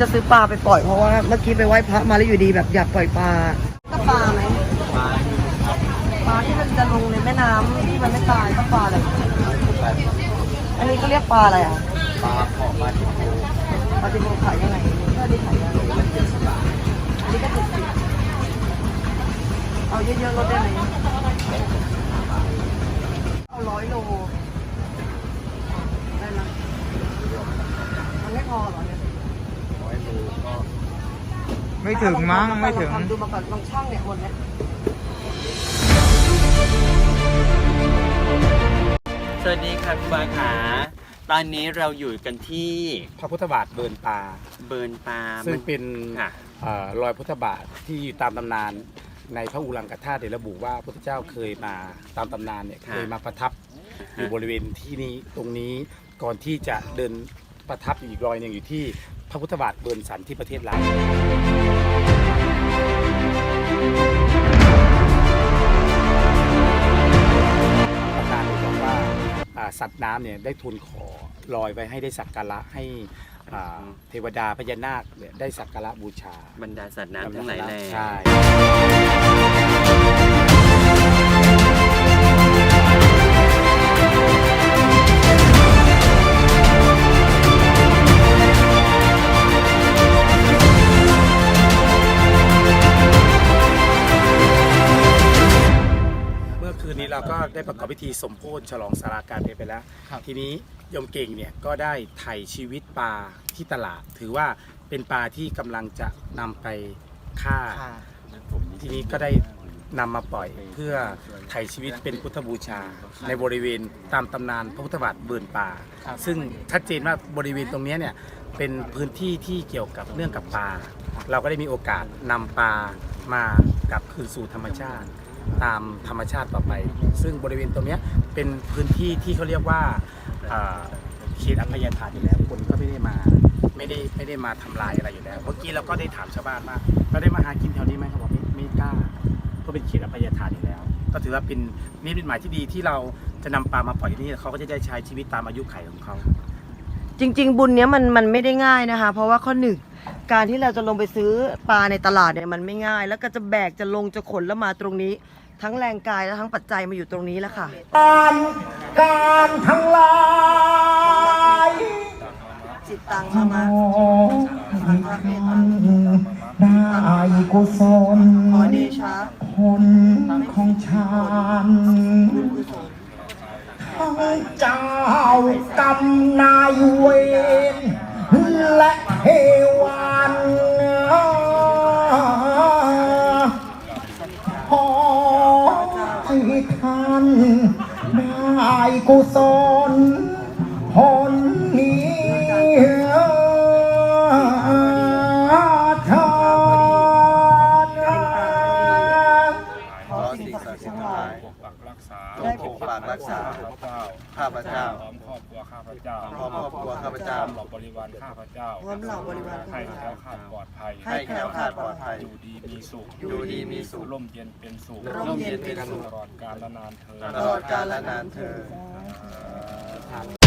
จะซื้อปลาไปปล่อยเพราะว่าเมื่อกี้ไปไหว้พระมาแล้วอยู่ดีแบบอยากปล่อยปลาก็ปลาไหมปลาที่มันจะลงในแม่น้ำที่มันไม่ตายก็ปลาอะไรอันนี้ก็เรียกปลาอะไรอะปลาขอบปลาดิบปลาจิโมขายยังไงก็ได้ขายยังไงอันนี้ก็เจ็ดสิเอาเยอะๆลดได้ไหมเอาร้อยโลได้ไหมมันไม่พอเหรอเนี่ย ร้อยโลก็ ไม่ถึงมั้งไม่ถึง ลอทำดูมาก่อนลองช่างเนี่ยหมดเนี่ยสวัสดีค่ะคุณบาขาตอนนี้เราอยู่กันที่พระพุทธบาทเบิร์นปลาเบิร์นปาซึ่งมัน เป็นค่ะ เอ่อรอยพุทธบาทที่อยู่ตามตำนานในพระอุรังกธาตุเดระบุว่าพระพุทธเจ้าเคยมาตามตำนานเนี่ยเคยมาประทับอยู่บริเวณที่นี้ตรงนี้ก่อนที่จะเดิน ประทับอยู่อีกรอยหนึ่งอยู่ที่พระพุทธบาทเบิร์นสันที่ประเทศลาวตำนานบอกว่าอ่าสัตว์น้ำเนี่ยได้ทูลขอลอยไว้ให้ได้สักการะให้อ่าเทวดาพญานาคเนี่ยได้สักการะบูชา บรรดาสัตว์น้ำทั้งหลายแหล่ ใช่ เราก็ได้ประกอบพิธีสมโพธิฉลองสาราการเพลไปแล้วทีนี้โยมเก่งเนี่ยก็ได้ไถ่ชีวิตปลาที่ตลาด ถือว่าเป็นปลาที่กำลังจะนำไปฆ่าทีนี้ก็ได้นำมาปล่อยเพื่อไถ่ชีวิตเป็นพุทธบูชา ในบริเวณตามตำนานพระพุทธบาทเบิร์นป่าซึ่งชัดเจนว่าบริเวณตรงเนี้ยเนี่ยเป็นพื้นที่ที่เกี่ยวกับเรื่องกับปลาเราก็ได้มีโอกาสนำปลามากลับคืนสู่ธรรมชาติ ตามธรรมชาติต่อไป ซึ่งบริเวณตรงเนี้ยเป็นพื้นที่ที่เขาเรียกว่าเขตอภัยทานอยู่แล้วคนก็ไม่ได้มาไม่ได้ไม่ได้มาทำลายอะไรอยู่แล้ว เมื่อกี้เราก็ได้ถามชาวบ้านว่าเราได้มาหากินแถวนี้ไหมเขาบอกไม่ไม่กล้าก็เป็นเขตอภัยทานอยู่แล้ว ก็ถือว่าเป็นนิมิตหมายที่ดีที่เราจะนำปลามาปล่อยที่นี่เขาก็จะได้ใช้ชีวิตตามอายุไขของเขาจริง ๆ บุญเนี้ยมันมันไม่ได้ง่ายนะคะ เพราะว่าข้อหนึ่ง การที่เราจะลงไปซื้อปลาในตลาดเนี่ยมันไม่ง่าย แล้วก็จะแบกจะลงจะขนแล้วมาตรงนี้ ทั้งแรงกายและทั้งปัจจัยมาอยู่ตรงนี้แล้วค่ะ การการทั้งหลายจิตตังมาได้กุศลขอเดชะผลของฉันทั้งเจ้ากรรมนายเวรและเท ให้ท่านได้กุศลผล จงปกปักรักษาข้าพเจ้าพร้อมครอบครัวข้าพเจ้าพร้อมครอบครัวข้าพเจ้าพร้อมเหล่าบริวารข้าพเจ้าพร้อมเหล่าบริวารข้าให้พแคเจ้าล้วคลาดปลอดภัยให้แคล้วคลาดปลอดภัยอยู่ดีมีสุขอยู่ดีมีสุขร่มเย็นเป็นสุขร่มเย็นเป็นสุขตลอดกาลและนานเธอญตลอดกาลและนานเธอญ